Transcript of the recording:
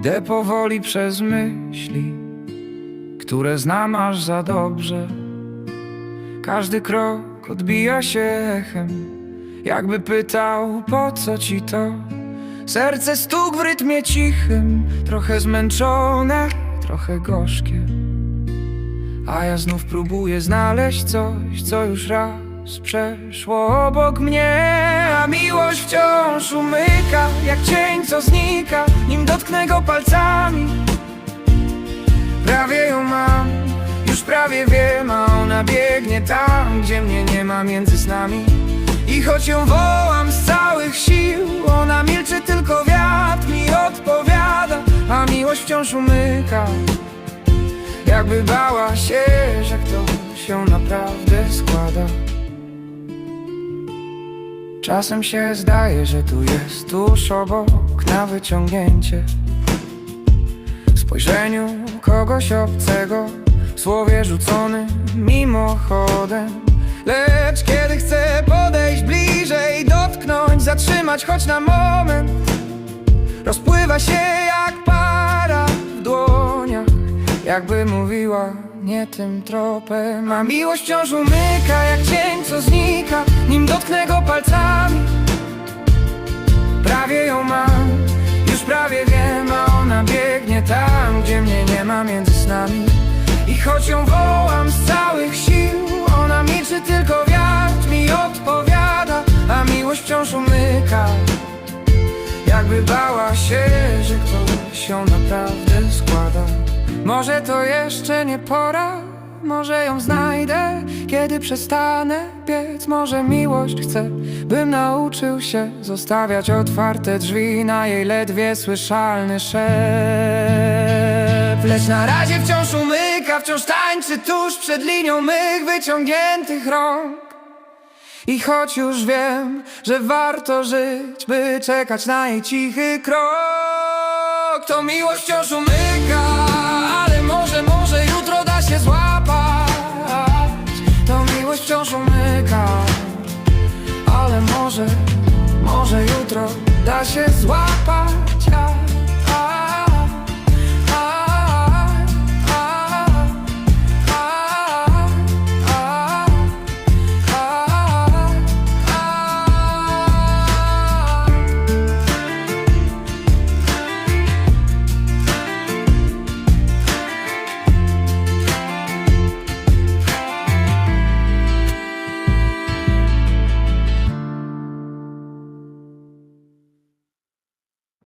Idę powoli przez myśli, które znam aż za dobrze. Każdy krok odbija się echem, jakby pytał, po co ci to? Serce stuk w rytmie cichym, trochę zmęczone, trochę gorzkie. A ja znów próbuję znaleźć coś, co już raz przeszło obok mnie A miłość wciąż umyka, jak cień, co znika Nim dotknę go palcami. Prawie ją mam, już prawie wiem A ona biegnie tam, gdzie mnie nie ma między snami I choć ją wołam z całych sił Ona milczy, tylko wiatr mi odpowiada A miłość wciąż umyka. Jakby bała się, że ktoś się naprawdę składa Czasem się zdaje, że tu jest tuż obok na wyciągnięcie. W spojrzeniu kogoś obcego W słowie rzuconym mimochodem. Lecz kiedy chcę podejść bliżej Dotknąć, zatrzymać choć na moment Rozpływa się jak para w dłoniach. Jakby mówiła nie tym tropem A miłość wciąż umyka jak cień co znika między snami. I choć ją wołam z całych sił Ona milczy, tylko wiatr mi odpowiada A miłość wciąż umyka. Jakby bała się, że ktoś się naprawdę składa. Może to jeszcze nie pora, może ją znajdę. Kiedy przestanę biec, może miłość chcę Bym nauczył się zostawiać otwarte drzwi Na jej ledwie słyszalny szept Lecz na razie wciąż umyka, wciąż tańczy tuż przed linią mych wyciągniętych rąk. I choć już wiem, że warto żyć, by czekać na jej cichy krok To miłość wciąż umyka